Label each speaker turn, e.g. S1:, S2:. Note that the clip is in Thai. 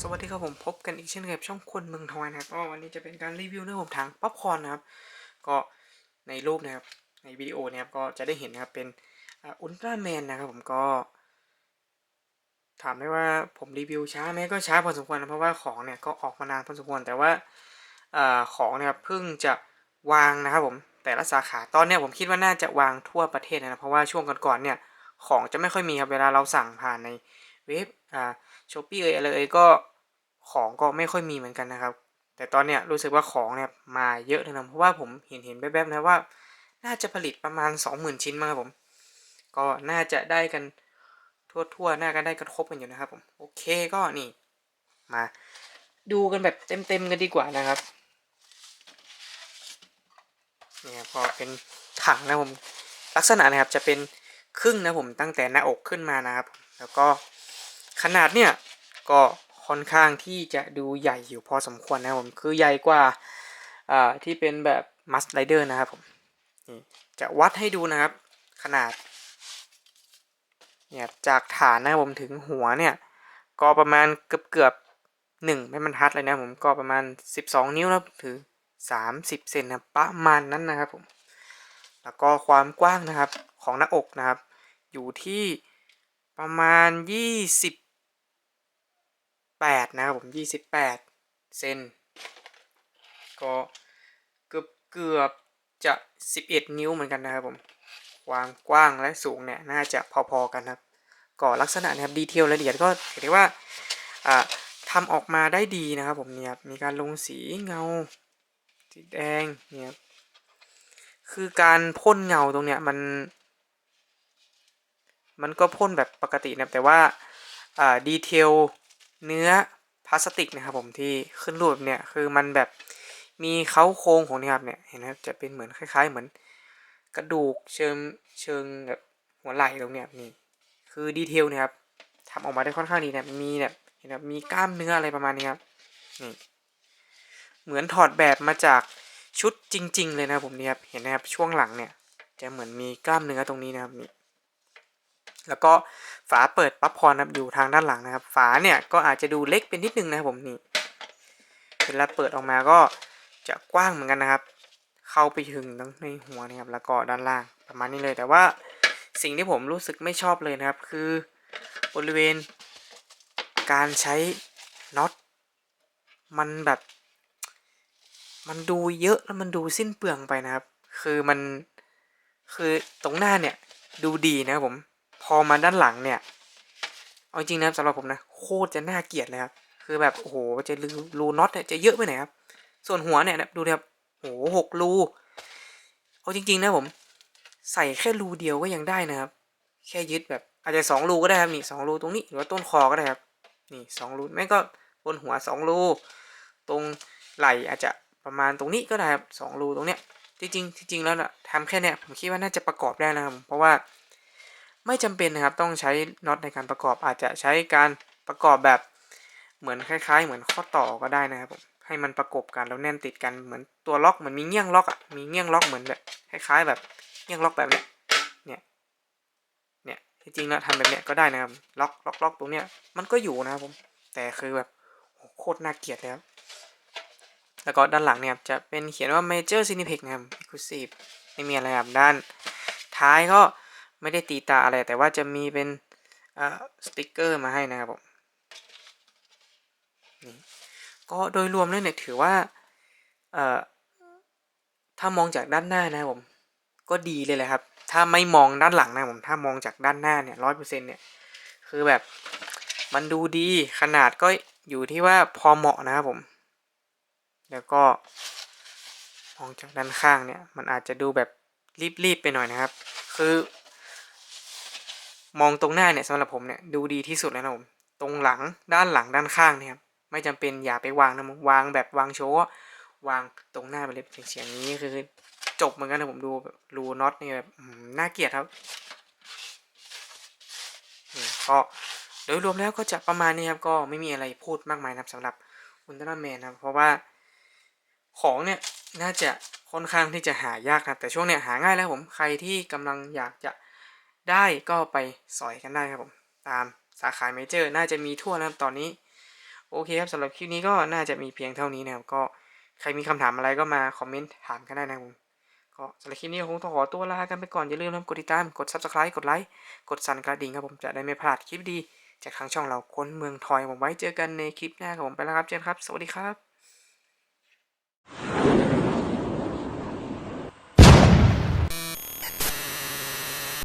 S1: สวัสดีครับผมพบกันอีกเช่นเคยช่องคนเมืองทอยนะครับก็วันนี้จะเป็นการรีวิวนะครับผมถังป๊อปคอร์นนะครับ ก็ในรูปนะครับในวิดีโอนะครับก็จะได้เห็นนะครับเป็นอุลตร้าแมนนะครับผมก็ ถามได้ว่าผมรีวิวช้าไหมก็ช้าพอสมควรนะเพราะว่าของเนี่ยก็ออกมานานพอสมควรแต่ว่าอของเนี่ยครับเพิ่งจะวางนะครับผมแต่ละสาขาตอนเนี้ยผมคิดว่าน่าจะวางทั่วประเทศนะเพราะว่าช่วงก่อนๆเนี่ยของจะไม่ค่อยมีครับเวลาเราสั่งผ่านในเว็บอ่าช้อปปี้เอ่ยอะไรเอ่ยก็ ของก็ไม่ค่อยมีเหมือนกันนะครับ แต่ตอนเนี้ยรู้สึกว่าของเนี่ยมาเยอะเลยนะเพราะว่าผมเห็นเห็นแป๊บๆนะว่า น่าจะผลิตประมาณ 20,000 ชิ้นมั้งครับผม ก็น่าจะได้กันทั่วๆ น่าก็ได้กันครบกันอยู่นะครับผม โอเคก็นี่ มาดูกันแบบเต็มๆกันดีกว่านะครับ เนี่ยพอเป็นถังนะผม ลักษณะนะครับจะเป็นครึ่งนะผมตั้งแต่หน้าอกขึ้นมานะครับ แล้วก็ขนาดเนี่ยก็ ค่อนข้างที่จะดูใหญ่อยู่พอสมควรนะครับผมคือใหญ่กว่าที่เป็นแบบมัสไ r เดอร์นะครับผมนี่จะวัดให้ดูนะครับขนาดเนี่ยจากฐานนะครับผมถึงหัวเนี่ยก็ประมาณเกือบเกือบหนึ่งไม่บรรทัดเลยนะผมก็ประมาณ 12 นิ้วนะถึง30 เซนนะประมาณนั้นนะครับผมแล้วก็ความกว้างนะครับของหน้าอกนะครับ อยู่ที่ประมาณ 28 นะครับผม28 เซนก็เกือบเกือบจะ 11 นิ้วเหมือนกันนะครับผมความกว้างและสูงเนี่ยน่าจะพอๆกันครับก็ลักษณะนะครับดีเทลละเอียดก็ถือได้ว่าทำออกมาได้ดีนะครับผมเนี่ยมีการลงสีเงาสีแดงเนี่ยคือการพ่นเงาตรงเนี้ยมัน มันก็พ่นแบบปกตินะแต่ว่าดีเทล เนื้อพลาสติกนะครับผมที่ขึ้นรูปเนี่ยคือมันแบบมีเค้าโครงของนี่ครับเนี่ยเห็นไหมจะเป็นเหมือนคล้ายๆ เหมือน กระดูกเชิงเชิงแบบหัวไหล่ตรงเนี้ยนี่คือดีเทลเนี่ยครับทำออกมาได้ค่อนข้างดีนะมีแบบเห็นไหมมีกล้ามเนื้ออะไรประมาณนี้ครับนี่เหมือนถอดแบบมาจากชุดจริง ๆ เลยนะผมเนี่ยครับเห็นนะครับช่วงหลังเนี่ย จะเหมือนมีกล้ามเนื้อตรงนี้นะครับนี่ แล้วก็ฝาเปิดปั๊บพรนะอยู่ทางด้านหลังนะครับ ฝาเนี่ยก็อาจจะดูเล็กเป็นนิดนึงนะครับผมนี่เวลาเปิดออกมาก็จะกว้างเหมือนกันนะครับ เข้าไปถึงทั้งในหัวนะครับ แล้วก็ด้านล่างประมาณนี้เลย แต่ว่าสิ่งที่ผมรู้สึกไม่ชอบเลยนะครับ คือบริเวณ การใช้น็อตมันแบบ มันดูเยอะแล้วมันดูสิ้นเปลืองไปนะครับ คือมันคือตรงหน้าเนี่ยดูดีนะครับผม พอมาด้านหลังเนี่ย เอาจริงนะสำหรับผมนะ โคตรจะน่าเกลียดเลยครับ คือแบบ โอ้โห จะรูรูน็อตเนี่ยจะเยอะไปไหนครับ ส่วนหัวเนี่ยดูนะครับโอ้โหหกรูเอาจริง ๆ นะผม ใส่แค่รูเดียวก็ยังได้นะครับ แค่ยึดแบบอาจจะสองรูก็ได้ครับนี่สองรูตรงนี้หรือว่าต้นคอก็ได้ครับ นี่สองรูแม่ก็บนหัวสองรูตรงไหล่อาจจะประมาณตรงนี้ก็ได้ครับสองรูตรงเนี้ยจริงๆจริงๆแล้วนะทำแค่เนี้ยผมคิดว่าน่าจะประกอบได้นะครับเพราะว่า ไม่จำเป็นนะครับต้องใช้น็อตในการประกอบอาจจะใช้การประกอบแบบเหมือนคล้าย ๆ เหมือนข้อต่อก็ได้นะครับผมให้มันประกบกันแล้วแน่นติดกันเหมือนตัวล็อกเหมือนมีเงี้ยงล็อกอะมีเงี้ยงล็อกเหมือนแบบคล้ายๆ แบบเงี้ยงล็อกแบบเนี้ยเนี่ยเนี่ยจริงๆแล้วทำแบบเนี้ยก็ได้นะครับล็อกล็อกล็อกตรงเนี้ยมันก็อยู่นะครับผมแต่คือแบบโคตรน่าเกลียดเลยครับแล้วก็ด้านหลังเนี่ยจะเป็นเขียนว่า Major Cineplex นะครับ Exclusive ไม่มีอะไรครับด้านท้ายก็ ไม่ได้ตีตาอะไรแต่ว่าจะมีเป็นสติกเกอร์มาให้นะครับผมก็โดยรวมแล้วเนี่ยถือว่าถ้ามองจากด้านหน้านะครับผม ก็ดีเลยแหละครับ ถ้าไม่มองด้านหลังนะผมถ้ามองจากด้านหน้าเนี่ยร้อยเปอร์เซ็นต์เนี่ยคือแบบมันดูดีขนาดก็อยู่ที่ว่าพอเหมาะนะครับผม แล้วก็มองจากด้านข้างเนี่ย มันอาจจะดูแบบรีบๆไปหน่อยนะครับ คือ มองตรงหน้าเนี่ยสำหรับผมเนี่ยดูดีที่สุดแล้วนะผมตรงหลังด้านหลังด้านข้างเนี่ยครับไม่จำเป็นอย่าไปวางนะผมวางแบบวางโชว์วางตรงหน้าไปเลยเฉียงนี้คือจบเหมือนกันนะผมดูแบบรูน็อตนี่แบบน่าเกลียดครับก็โดยรวมแล้วก็จะประมาณนี้ครับก็ไม่มีอะไรพูดมากมายนะสำหรับอุลตร้าแมนนะเพราะว่าของเนี่ยน่าจะค่อนข้างที่จะหายากครับแต่ช่วงเนี้ยหาง่ายแล้วผมใครที่กำลังอยากจะ ได้ก็ไปสอยกันได้ครับผม ตามสาขาเมเจอร์ น่าจะมีทั่วแล้วตอนนี้ โอเคครับสำหรับคลิปนี้ก็น่าจะมีเพียงเท่านี้นะครับก็ใครมีคำถามอะไรก็มาคอมเมนต์ถามกันได้นะครับผมก็สำหรับคลิปนี้คงต้องขอตัวลากันไปก่อน อย่าลืมนะกดติดตาม กด subscribe กดไลค์ กดสั่นกระดิ่งครับผมจะได้ไม่พลาดคลิปดี จากทางช่องเราคนเมืองทอยผมไว้เจอกันในคลิปหน้าครับผมไปแล้วครับเจอกันครับ สวัสดีครับ